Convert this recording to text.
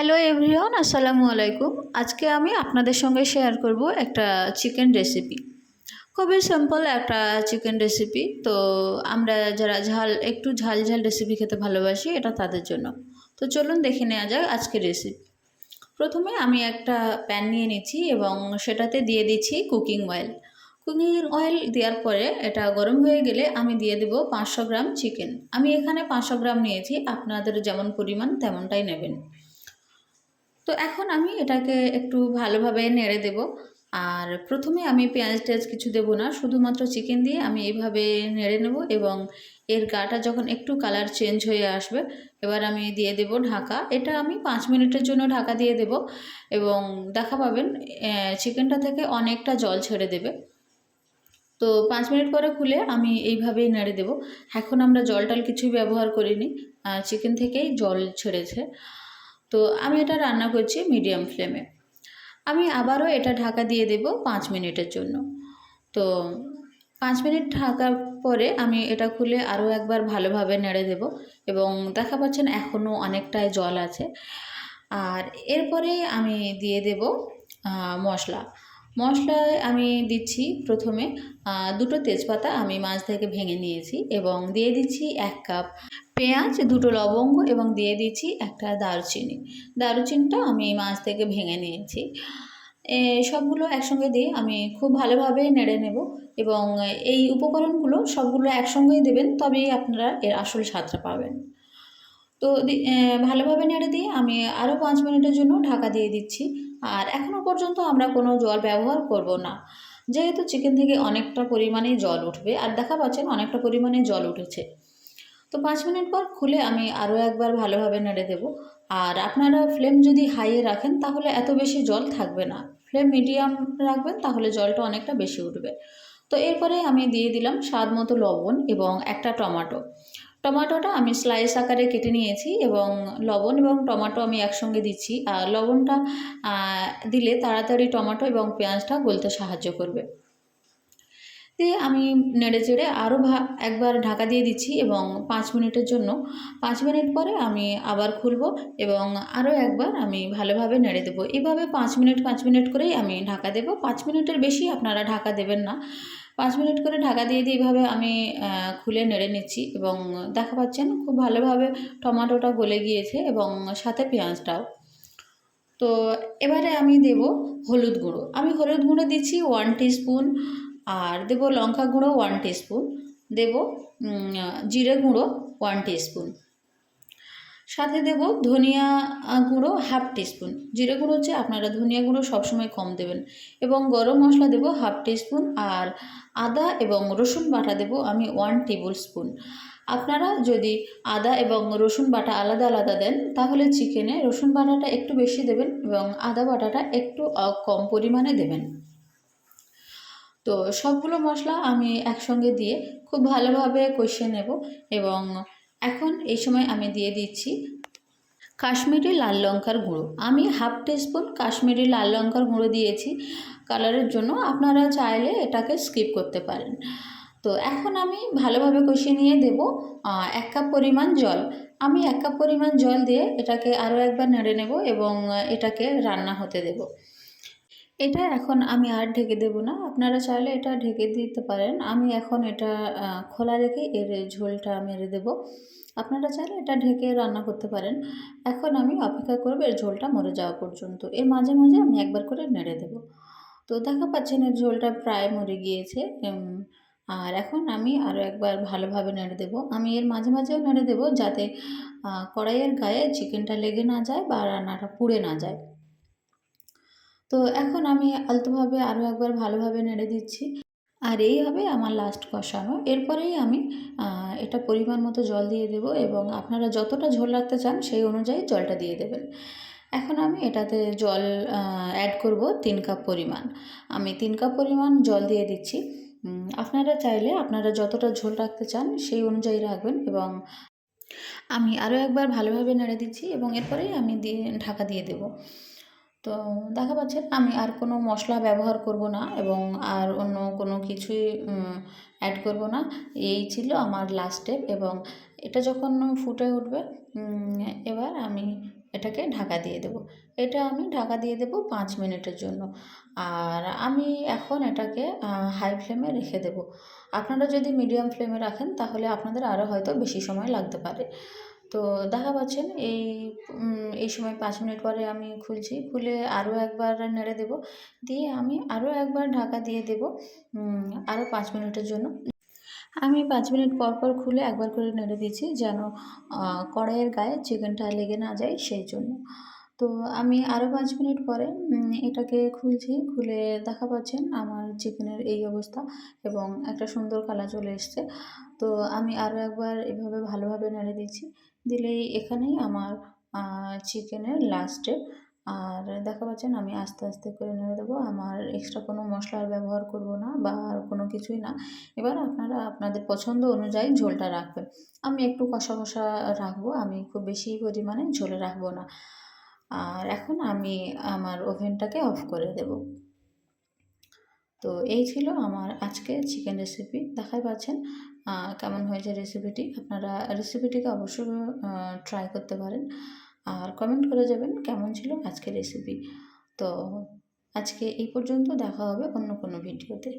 Hello everyone আসসালামু আলাইকুম আজকে আমি আপনাদের সঙ্গে শেয়ার করব একটা চিকেন রেসিপি খুবই সিম্পল একটা চিকেন রেসিপি তো আমরা যারা ঝাল, একটু ঝাল ঝাল রেসিপি খেতে ভালোবাসি, এটা তাদের জন্য। তো চলুন দেখে নেওয়া যাক আজকের রেসিপি প্রথমে আমি একটা প্যান নিয়ে নিচ্ছি এবং সেটাতে দিয়ে দিচ্ছি কুকিং অয়েল কুকিং অয়েল দেওয়ার পরে এটা গরম হয়ে গেলে আমি দিয়ে দেব পাঁচশো গ্রাম চিকেন আমি এখানে পাঁচশো গ্রাম নিয়েছি, আপনাদের যেমন পরিমাণ তেমনটাই নেবেন। তো এখন আমি এটাকে একটু ভালোভাবে নেড়ে দেব। আর প্রথমে আমি পেঁয়াজ টেয়াজ কিছু দেবো না, শুধুমাত্র চিকেন দিয়ে আমি এইভাবে নেড়ে নেব এবং এর গাটা যখন একটু কালার চেঞ্জ হয়ে আসবে, এবার আমি দিয়ে দেব ঢাকা। এটা আমি পাঁচ মিনিটের জন্য ঢাকা দিয়ে দেব এবং দেখা পাবেন চিকেনটা থেকে অনেকটা জল ছেড়ে দেবে। তো পাঁচ মিনিট পরে খুলে আমি এইভাবেই নেড়ে দেব। এখন আমরা জল টল কিছুই ব্যবহার করিনি চিকেন থেকেই জল ছেড়েছে। তো আমি এটা রান্না করছি মিডিয়াম ফ্লেমে। আমি আবারও এটা ঢাকা দিয়ে দেব পাঁচ মিনিটের জন্য। তো পাঁচ মিনিট ঢাকার পরে আমি এটা খুলে আরও একবার ভালোভাবে নেড়ে দেব এবং দেখা পাচ্ছেন এখনও অনেকটাই জল আছে। আর এরপরে আমি দিয়ে দেব মশলা। মশলায় আমি দিচ্ছি প্রথমে দুটো তেজপাতা আমি মাছ থেকে ভেঙে নিয়েছি এবং দিয়ে দিচ্ছি এক কাপ পেঁয়াজ, দুটো লবঙ্গ এবং দিয়ে দিচ্ছি একটা দারুচিনি। দারুচিনিটা আমি মাছ থেকে ভেঙে নিয়েছি। সবগুলো একসঙ্গে দিয়ে আমি খুব ভালোভাবে নেড়ে নেব এবং এই উপকরণগুলো সবগুলো একসঙ্গেই দেবেন, তবেই আপনারা এর আসল স্বাদটা পাবেন। তো ভালোভাবে নেড়ে দিয়ে আমি আরও পাঁচ মিনিটের জন্য ঢাকা দিয়ে দিচ্ছি। আর এখনও পর্যন্ত আমরা কোনো জল ব্যবহার করব না। যেহেতু চিকেন থেকে অনেকটা পরিমাণে জল উঠবে আর দেখা পাচ্ছেন অনেকটা পরিমাণে জল উঠেছে। তো পাঁচ মিনিট পর খুলে আমি আরও একবার ভালোভাবে নেড়ে দেব। আর আপনারা ফ্লেম যদি হাইয়ে রাখেন তাহলে এত বেশি জল থাকবে না। ফ্লেম মিডিয়াম রাখবেন তাহলে জলটা অনেকটা বেশি উঠবে। তো এরপরে আমি দিয়ে দিলাম স্বাদ মতো লবণ এবং একটা টমাটো। টমাটোটা আমি স্লাইস আকারে কেটে নিয়েছি এবং লবণ এবং টমাটো আমি একসঙ্গে দিচ্ছি। আর লবণটা দিলে তাড়াতাড়ি টমাটো এবং পেঁয়াজটা গলতে সাহায্য করবে। দিয়ে আমি নেড়ে চেড়ে আরও একবার ঢাকা দিয়ে দিচ্ছি এবং পাঁচ মিনিটের জন্য। পাঁচ মিনিট পরে আমি আবার খুলব এবং আরও একবার আমি ভালোভাবে নেড়ে দেবো। এভাবে পাঁচ মিনিট পাঁচ মিনিট করেই আমি ঢাকা দেবো। পাঁচ মিনিটের বেশি আপনারা ঢাকা দেবেন না। পাঁচ মিনিট করে ঢাকা দিয়ে দিয়ে এইভাবে আমি খুলে নেড়ে নিচ্ছি এবং দেখা পাচ্ছেন খুব ভালোভাবে টমাটোটা গলে গিয়েছে এবং সাথে পেঁয়াজটাও। তো এবারে আমি দেব হলুদ গুঁড়ো। আমি হলুদ গুঁড়ো দিচ্ছি ওয়ান স্পুন আর দেব লঙ্কা গুঁড়ো ওয়ান স্পুন দেব জিরে গুঁড়ো ওয়ান স্পুন সাথে দেব ধনিয়া গুঁড়ো হাফ টিস্পুন। জিরে গুঁড়ো হচ্ছে আপনারা ধনিয়া গুঁড়ো সবসময় কম দেবেন। এবং গরম মশলা দেব হাফ টিস্পুন আর আদা এবং রসুন বাটা দেব আমি ওয়ান টেবিল স্পুন। আপনারা যদি আদা এবং রসুন বাটা আলাদা আলাদা দেন, তাহলে চিকেনে রসুন বাটাটা একটু বেশি দেবেন এবং আদা বাটাটা একটু কম পরিমাণে দেবেন। তো সবগুলো মশলা আমি একসঙ্গে দিয়ে খুব ভালোভাবে কষিয়ে নেব এবং এখন এই সময় আমি দিয়ে দিচ্ছি কাশ্মীরি লাল লঙ্কার গুঁড়ো। আমি হাফ টিস্পুন কাশ্মীরি লাল লঙ্কার গুঁড়ো দিয়েছি কালারের জন্য। আপনারা চাইলে এটাকে স্কিপ করতে পারেন। তো এখন আমি ভালোভাবে কষিয়ে নিয়ে দেব এক কাপ পরিমাণ জল। আমি এক কাপ পরিমাণ জল দিয়ে এটাকে আরও একবার নেড়ে নেব এবং এটাকে রান্না হতে দেব। এটা এখন আমি আর ঢেকে দেব না। আপনারা চাইলে এটা ঢেকে দিতে পারেন। আমি এখন এটা খোলা রেখে এর ঝোলটা মেরে দেব। আপনারা চাইলে এটা ঢেকে রান্না করতে পারেন। এখন আমি অপেক্ষা করব এর ঝোলটা মরে যাওয়া পর্যন্ত। এর মাঝে মাঝে আমি একবার করে নেড়ে দেব। তো দেখা পাচ্ছেন এর ঝোলটা প্রায় মরে গিয়েছে। আর এখন আমি আরও একবার ভালোভাবে নেড়ে দেব। আমি এর মাঝে মাঝেও নেড়ে দেব যাতে কড়াইয়ের গায়ে চিকেনটা লেগে না যায় বা রান্নাটা পুড়ে না যায়। তো এখন আমি আলতোভাবে আরও একবার ভালোভাবে নেড়ে দিচ্ছি। আর এই হবে আমার লাস্ট কষানো। এরপরেই আমি এটা পরিমাণ মতো জল দিয়ে দেব এবং আপনারা যতটা ঝোল রাখতে চান সেই অনুযায়ী জলটা দিয়ে দেবেন। এখন আমি এটাতে জল অ্যাড করব তিন কাপ পরিমাণ। আমি তিন কাপ পরিমাণ জল দিয়ে দিচ্ছি। আপনারা চাইলে আপনারা যতটা ঝোল রাখতে চান সেই অনুযায়ী রাখবেন এবং আমি আরও একবার ভালোভাবে নেড়ে দিচ্ছি এবং এরপরেই আমি দিয়ে, ঢাকা দিয়ে দেবো। তো দেখা পাচ্ছেন আমি আর কোনো মশলা ব্যবহার করব না এবং আর অন্য কোনো কিছুই অ্যাড করব না। এই ছিল আমার লাস্ট স্টেপ এবং এটা যখন ফুটে উঠবে এবার আমি এটাকে ঢাকা দিয়ে দেব। এটা আমি ঢাকা দিয়ে দেব পাঁচ মিনিটের জন্য। আর আমি এখন এটাকে হাই ফ্লেমে রেখে দেব। আপনারা যদি মিডিয়াম ফ্লেমে রাখেন তাহলে আপনাদের আরও হয়তো বেশি সময় লাগতে পারে। তো দেখা পাচ্ছেন এই এই সময় পাঁচ মিনিট পরে আমি খুলছি। খুলে আরও একবার নেড়ে দেব। দিয়ে আমি আরও একবার ঢাকা দিয়ে দেব আরও পাঁচ মিনিটের জন্য। আমি পাঁচ মিনিট পর পর খুলে একবার করে নেড়ে দিচ্ছি যেন কড়াইয়ের গায়ে চিকেনটা লেগে না যায় সেই জন্য। তো আমি আরও পাঁচ মিনিট পরে এটাকে খুলছি, খুলে দেখা পাচ্ছেন আমার চিকেনের এই অবস্থা এবং একটা সুন্দর কালার চলে এসছে। তো আমি আরও একবার এভাবে ভালোভাবে নেড়ে দিচ্ছি, দিলেই এখানেই আমার চিকেনের লাস্টে আর দেখা পাচ্ছেন আমি আস্তে আস্তে করে নেড়ে দেবো, আমার এক্সট্রা কোনো মশলার ব্যবহার করব না বা আর কোনো কিছুই না। এবার আপনারা আপনাদের পছন্দ অনুযায়ী ঝোলটা রাখবেন। আমি একটু কষা কষা রাখব, আমি খুব বেশি পরিমাণে ঝোলে রাখব না। আর এখন আমি আমার ওভেনটাকে অফ করে দেব। তো এই ছিল আমার আজকে চিকেন রেসিপি দেখাই পাচ্ছেন কেমন হয়েছে রেসিপিটি আপনারা রেসিপিটিকে অবশ্যই ট্রাই করতে পারেন। আর কমেন্ট করে যাবেন কেমন ছিল আজকের রেসিপি তো আজকে এই পর্যন্ত দেখা হবে অন্য কোনো ভিডিওতে